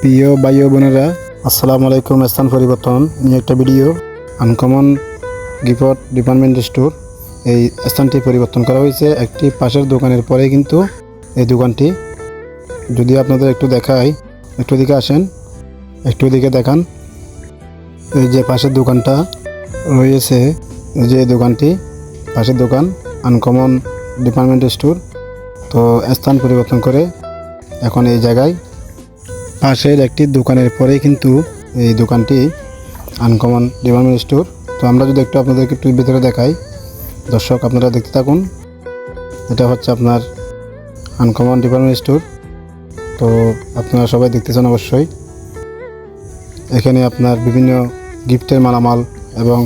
প্রিয় ভাই ও বোনেরা, আসসালামু আলাইকুম, স্থান পরিবর্তন, নিয়ে একটা video uncommon gift department store এই স্থানটি পরিবর্তন করা হয়েছে। একটি পাশের দোকানের পরে কিন্তু এই দোকানটি। যদি আপনাদের একটু দেখাই, একটু দিকে আসেন, একটু দিকে দেখান। এই যে পাশের দোকানটা রয়েছে, এই যে দোকানটি, পাশের দোকান আনকমন ডিপার্টমেন্ট স্টোর তো স্থান পরিবর্তন করে এখন এই জায়গায় পাশের একটি দোকানের পরেই কিন্তু এই দোকানটি আনকমন ডিপার্টমেন্ট স্টোর তো আমরা যদি একটু আপনাদেরকে একটু ভিতরে দেখাই, দর্শক আপনারা দেখতে থাকুন, এটা হচ্ছে আপনার আনকমন ডিপার্টমেন্ট স্টোর তো আপনারা সবাই দেখতেছেন অবশ্যই, এখানে আপনার বিভিন্ন গিফটের মালামাল এবং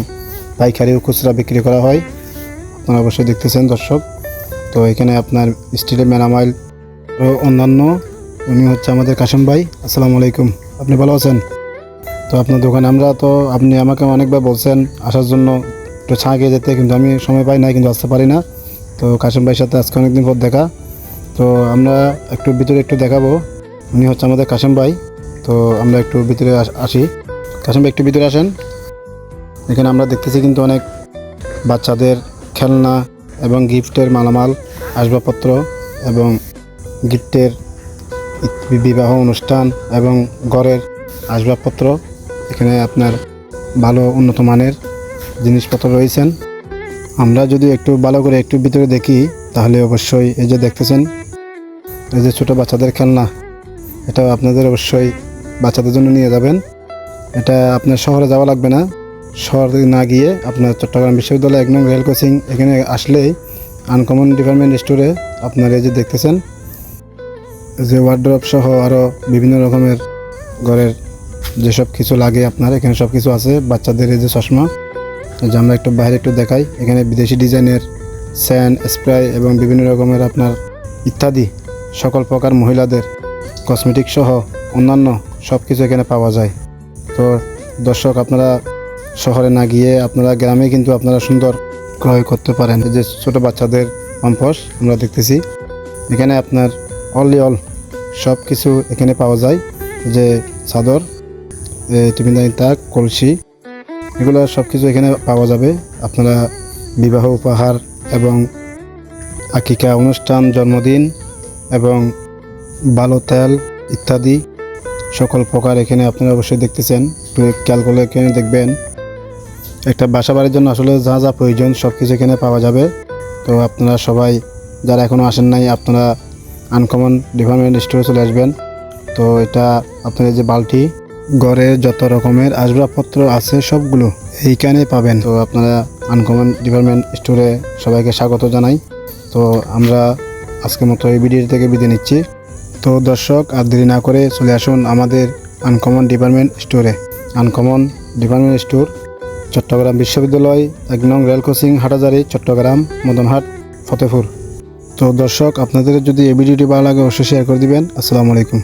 পাইকারি ও খুচরা বিক্রি করা হয়, আপনারা অবশ্যই দেখতেছেন দর্শক। তো এখানে আপনার স্টিলের মেরামাইল ও অন্যান্য উনি হচ্ছে আমাদের কাশেম ভাই। আসসালামু আলাইকুম। আপনি ভালো আছেন? তো আপনার দোকানে আমরা তো, আপনি আমাকে অনেকবার বলছেন আসার জন্য একটু ছাঁ গিয়ে যেতে, কিন্তু আমি সময় পাই না কিন্তু আসতে পারি না। তো কাশেম ভাইয়ের সাথে আজকে অনেকদিন পর দেখা। তো আমরা একটু ভিতরে একটু দেখাবো। উনি হচ্ছে আমাদের কাশেম ভাই। তো আমরা একটু ভিতরে আসি। কাশেম ভাই, একটু ভিতরে আসেন। এখানে আমরা দেখতেছি কিন্তু অনেক বাচ্চাদের খেলনা এবং গিফটের মালামাল, আসবাবপত্র এবং গিফটের বিবাহ অনুষ্ঠান এবং ঘরের আসবাবপত্র, এখানে আপনার ভালো উন্নত মানের জিনিসপত্র রয়েছেন। আমরা যদি একটু ভালো করে একটু ভিতরে দেখি, তাহলে অবশ্যই এই যে দেখতেছেন, এই যে ছোটো বাচ্চাদের খেলনা এটা আপনাদের অবশ্যই বাচ্চাদের জন্য নিয়ে যাবেন। এটা আপনার শহরে যাওয়া লাগবে না। শহরে না গিয়ে আপনার চট্টগ্রাম বিশ্ববিদ্যালয় এক নং রেল কোচিং এখানে আসলেই আনকমন ডিপার্টমেন্ট স্টোরে আপনার এই যে দেখতেছেন যে ওয়ার্ড্রপ সহ আরও বিভিন্ন রকমের ঘরের যেসব কিছু লাগে আপনার, এখানে সব কিছু আছে, বাচ্চাদের এই যে চশমা। যে আমরা একটু বাইরে একটু দেখাই, এখানে বিদেশি ডিজাইনের স্যান্ড স্প্রে এবং বিভিন্ন রকমের আপনার ইত্যাদি সকল প্রকার মহিলাদের কসমেটিক সহ অন্যান্য সব কিছু এখানে পাওয়া যায়। তো দর্শক, আপনারা শহরে না গিয়ে আপনারা গ্রামে কিন্তু আপনারা সুন্দর ক্রয় করতে পারেন। যে ছোটো বাচ্চাদের পম্পস আমরা দেখতেছি। এখানে আপনার অনলি অল সব কিছু এখানে পাওয়া যায়, যে চাদর টিফিনদানি তাক, কলসি, এগুলো সব কিছু এখানে পাওয়া যাবে। আপনারা বিবাহ, উপহার এবং আকিকা অনুষ্ঠান, জন্মদিন এবং ভালো তেল ইত্যাদি সকল প্রকার এখানে আপনারা অবশ্যই দেখতেছেন। একটু খেয়াল করলে এখানে দেখবেন। একটা বাসা বাড়ির জন্য আসলে যা যা প্রয়োজন সব কিছু এখানে পাওয়া যাবে। তো আপনারা সবাই, যারা এখনও আসেন নাই, আপনারা আনকমন ডিপার্টমেন্ট স্টোরে চলে আসবেন। তো এটা আপনার যে বালতি, ঘরে যত রকমের আসবাবপত্র আছে সবগুলো এইখানে পাবেন। তো আপনারা আনকমন ডিপার্টমেন্ট স্টোরে সবাইকে স্বাগত জানাই। তো আমরা আজকের মতো এই ভিডিও থেকে বিদায় নিচ্ছি। তো দর্শক, আর দেরি না করে চলে আসুন আমাদের আনকমন ডিপার্টমেন্ট স্টোরে আনকমন ডিপার্টমেন্ট স্টোর চট্টগ্রাম বিশ্ববিদ্যালয়, এক নং রেল কোচিং হাটাজারি চট্টগ্রাম, মদনহাট ফতেপুর তো দর্শক আপনাদের যদি এই ভিডিওটি ভালো লাগে অবশ্যই শেয়ার করে দিবেন। আসসালামু আলাইকুম।